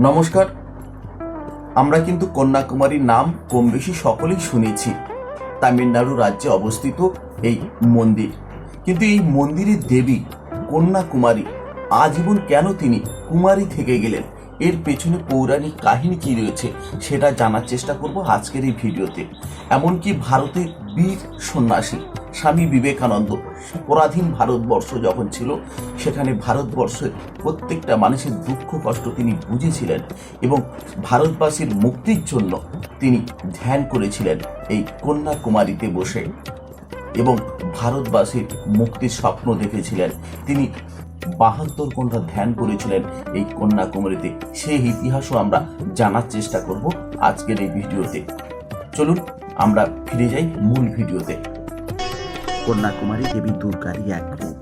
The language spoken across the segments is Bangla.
নমস্কার, আমরা কিন্তু কন্যাকুমারীর নাম কম বেশি সকলেই শুনেছি। তামিলনাড়ু রাজ্যে অবস্থিত এই মন্দির। কিন্তু এই মন্দিরের দেবী কন্যাকুমারী আজীবন কেন তিনি কুমারী থেকে গেলেন? এর পেছনে পৌরাণিক কাহিনী কি রয়েছে সেটা জানার চেষ্টা করব আজকের এই ভিডিওতে। এমনকি ভারতের বীর সন্ন্যাসী স্বামী বিবেকানন্দ, পরাধীন ভারতবর্ষ যখন ছিল, সেখানে ভারতবর্ষের প্রত্যেকটা মানুষের দুঃখ কষ্ট তিনি বুঝেছিলেন এবং ভারতবাসীর মুক্তির জন্য তিনি ধ্যান করেছিলেন এই কন্যাকুমারীতে বসে এবং ভারতবাসীর মুক্তির স্বপ্ন দেখেছিলেন। তিনি বাহাত্তর ঘণ্টা ধ্যান করেছিলেন এই কন্যাকুমারীতে। সেই ইতিহাসও আমরা জানার চেষ্টা করব আজকের এই ভিডিওতে। চলুন, আমরা ফিরে যাই মূল ভিডিওতে। কন্যাকুমারী দেবী দুর্গারই এক রূপ।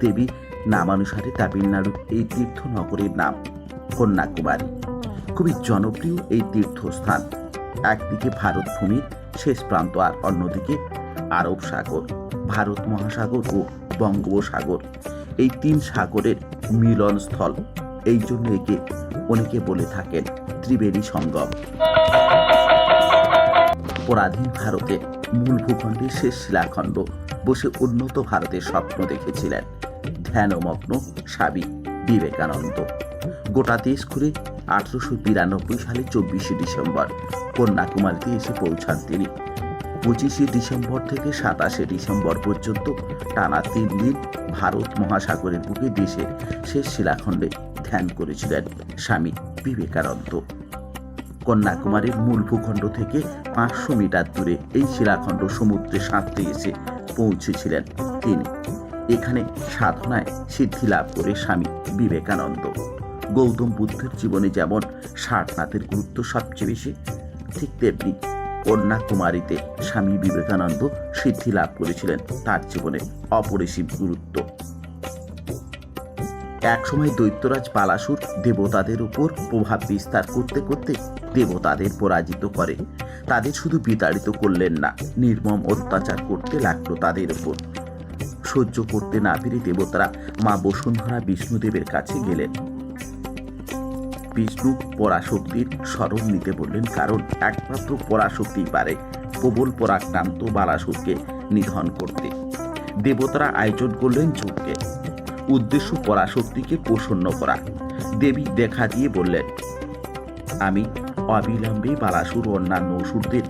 দেবী নামানুসারে তামিলনাড়ুর এই তীর্থনগরের নাম কন্যাকুমারী। খুবই জনপ্রিয় এই তীর্থস্থান। একদিকে ভারত ভূমির শেষ প্রান্ত, আর অন্যদিকে আরব সাগর, ভারত মহাসাগর ও বঙ্গোপসাগর। এই তিন সাগরের মিলনস্থল। এই জন্য একে অনেকে বলে থাকেন ত্রিবেণী সঙ্গম। পরাধীন ভারতে মূল ভূখণ্ডের শেষ শিলাখণ্ড বসে উন্নত ভারতের স্বপ্ন দেখেছিলেন ধ্যানমগ্ন স্বামী বিবেকানন্দ। গোটা দেশ ঘুরে আঠারোশো বিরানব্বই সালে চব্বিশে ডিসেম্বর কন্যাকুমারীতে এসে পৌঁছান তিনি। পঁচিশে ডিসেম্বর থেকে সাতাশে ডিসেম্বর পর্যন্ত টানা তিন দিন ভারত মহাসাগরের বুকে দেশে শেষ শিলাখণ্ডে ধ্যান করেছিলেন স্বামী বিবেকানন্দ। কন্যাকুমারীর মূল ভূখণ্ড থেকে পাঁচশো মিটার দূরে এই শিলাখণ্ড সমুদ্রে সাঁতরে এসে পৌঁছেছিলেন তিনি। এখানে সাধনায় সিদ্ধি লাভ করে স্বামী বিবেকানন্দ। গৌতম বুদ্ধের জীবনে যেমন সারনাথের গুরুত্ব সবচেয়ে বেশি, ঠিক তেমনি কন্যাকুমারীতে স্বামী বিবেকানন্দ সিদ্ধি লাভ করেছিলেন তার জীবনে অপরিসীম গুরুত্ব। একসময় দৈত্যরাজ পালাসুর দেবতাদের উপর প্রভাব বিস্তার করতে করতে দেবতাদের পরাজিত করে। তাদের শুধু বিতাড়িত করলেন না, নির্মম অত্যাচার করতে লাগল তাদের উপর। সহ্য করতে না পেরে দেবতারা মা বসুন্ধরা বিষ্ণুদেবের কাছে গেলেন। বিষ্ণু পরাশক্তির স্মরণ নিতে বললেন, কারণ একমাত্র পরাশক্তিই পারে প্রবল পরাক্রান্ত বালাসুরকে নিধন করতে। দেবতারা আয়োজন করলেন যজ্ঞে। উদ্দেশ্য পরাশক্তিকে প্রসন্ন করা। দেবী দেখা দিয়ে বললেন, আমি অবিলম্বে বালাসুর অন্যান্য অসুরদের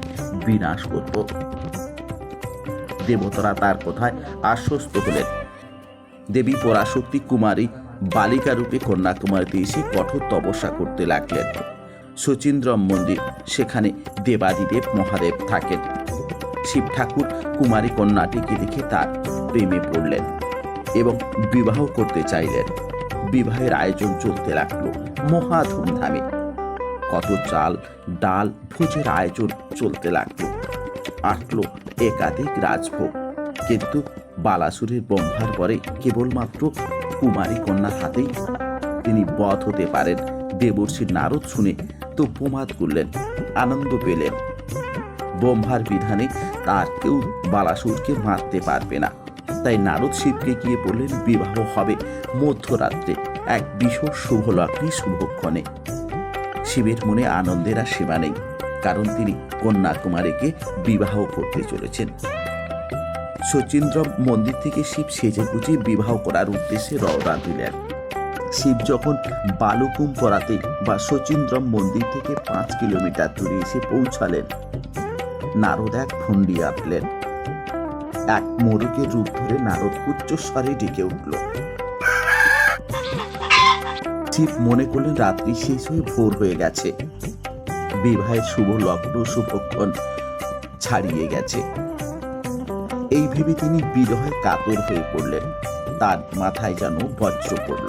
বিনাশ করব। দেবতারা তার কথায় আশ্বস্ত হলেন। দেবী পরাশক্তি কুমারী বালিকা রূপে কন্যাকুমারীতে এসে কঠোর তপস্যা করতে লাগলেন। শচীন্দ্রম মন্দির, সেখানে দেবাদিদেব মহাদেব থাকেন। শিব ঠাকুর কুমারী কন্যাটিকে দেখে তার প্রেমে পড়লেন এবং বিবাহ করতে চাইলেন। বিবাহের আয়োজন চলতে লাগল মহা ধুমধামে। কত চাল, ডাল, ভোজের আয়োজন চলতে লাগল। আটলো একাধিক রাজভোগ। কিন্তু বালাসুরের ব্রহ্মার পরে কেবলমাত্র কুমারী কন্যা হাতেই তিনি বধ হতে পারেন। দেবর্ষী নারদ শুনে তো প্রমাদ করলেন, আনন্দ পেলেন। ব্রহ্মার বিধানে তার কেউ বালাসুরকে মারতে পারবে না। তাই নারদ শিবকে গিয়ে বললেন, বিবাহ হবে মধ্যরাত্রে, এক বিশদ শুভ শুভক্ষণে। শিবের মনে আনন্দের আর সীমা নেই, কারণ তিনি কন্যাকুমারীকে বিবাহ করতে চলেছেন। শচীন্দ্রম মন্দির থেকে শিব সেজে গুজে বিবাহ করার উদ্দেশ্যে রওনা দিলেন। শিব যখন বালুকুম পরাতে বা শচীন্দ্রম মন্দির থেকে পাঁচ কিলোমিটার দূরে এসে পৌঁছালেন, নারদ এক ফুন্ডি আঁটলেন। এক মোরগের রূপ ধরে নারদ উচ্চস্বরে ডেকে উঠল। শিব মনে করলেন রাত্রি শেষ হয়ে ভোর হয়ে গেছে। বিবাহের শুভ লগ্ন শুভক্ষণ ছাড়িয়ে গেছে। এই ভেবে তিনি বিরহে কাতর হয়ে পড়লেন। তার মাথায় যেন বজ্র পড়ল।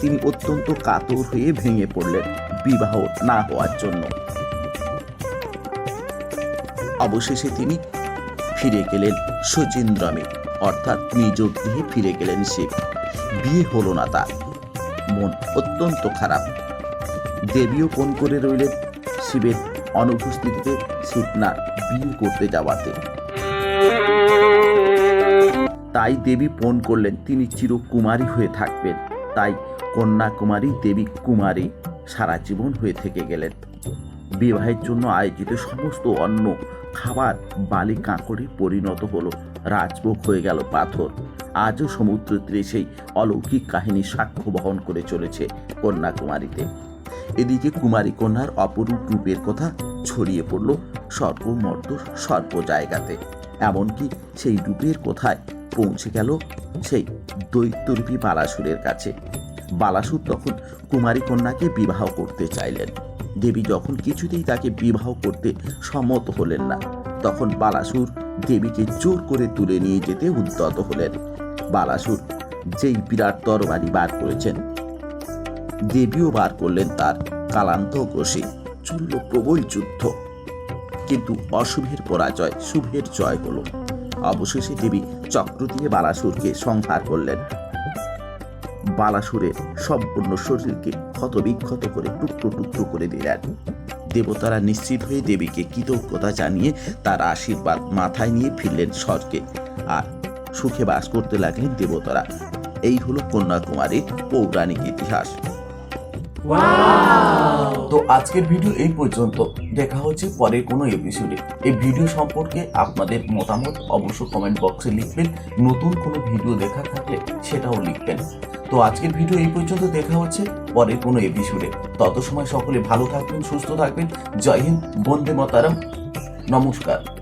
তিনি অত্যন্ত কাতর হয়ে ভেঙে পড়লেন বিবাহ না হওয়ার জন্য। অবশেষে তিনি ফিরে গেলেন শচীন্দ্রমে, অর্থাৎ নিজ গৃহে ফিরে গেলেন শিব। বিয়ে হলো না তার। মন অত্যন্ত খারাপ। দেবীও কোন করে রইলেন শিবের অনুপস্থিতিতে শিব না বিয়ে করতে যাওয়াতে। তাই দেবী পণ করলেন, তিনি চিরকুমারী হয়ে থাকবেন। তাই কন্যাকুমারী, দেবী কুমারী সারা জীবন হয়ে থেকে গেলেন। বিবাহের জন্য আয়োজিত সমস্ত অন্ন, খাবার, বালি কাঁকড়ে পরিণত হলো। রাজভোগ হয়ে গেল পাথর। আজও সমুদ্র তীরে সেই অলৌকিক কাহিনী সাক্ষ্য বহন করে চলেছে কন্যাকুমারীতে। এদিকে কুমারী কন্যার অপরূপ রূপের কথা ছড়িয়ে পড়ল সর্বমর্দ সর্ব জায়গাতে। এমনকি সেই রূপের কথায় পৌঁছে গেল সেই দৈত্যরূপী বালাসুরের কাছে। বালাসুর তখন কুমারী কন্যাকে বিবাহ করতে চাইলেন। দেবী যখন কিছুতেই তাকে বিবাহ করতে সম্মত হলেন না, তখন বালাসুর দেবীকে জোর করে তুলে নিয়ে যেতে উদ্যত হলেন। বালাসুর যেই বিরাট তরবারি বার করেছেন, দেবীও বার করলেন তার কালান্ত ঘোষে চলল প্রবল যুদ্ধ। কিন্তু অশুভের পরাজয়, শুভের জয় হলো। অবশেষে দেবী চক্র দিয়ে বালাসুরকে সংহার করলেন। বালাসুরের সম্পূর্ণ শরীরকে ক্ষতবিক্ষত করে টুকরো টুকরো করে দিলেন। দেবতারা নিশ্চিত হয়ে দেবীকে কৃতজ্ঞতা জানিয়ে তার আশীর্বাদ মাথায় নিয়ে ফিরলেন স্বর্গে। আর সুখে বাস করতে লাগলেন দেবতারা। এই হলো কন্যাকুমারীর পৌরাণিক ইতিহাস। তো আজকের ভিডিও এই পর্যন্ত। দেখা হচ্ছে পরের কোনো এপিসোডে এই ভিডিও সম্পর্কে আপনাদের মতামত অবশ্য কমেন্ট বক্সে লিখবেন। নতুন কোনো ভিডিও দেখা থাকলে সেটাও লিখবেন। তো আজকের ভিডিও এই পর্যন্ত। দেখা হচ্ছে পরের কোনো এপিসোডে তত সময় সকলে ভালো থাকবেন, সুস্থ থাকবেন। জয় হিন্দ, বন্দে মাতারাম। নমস্কার।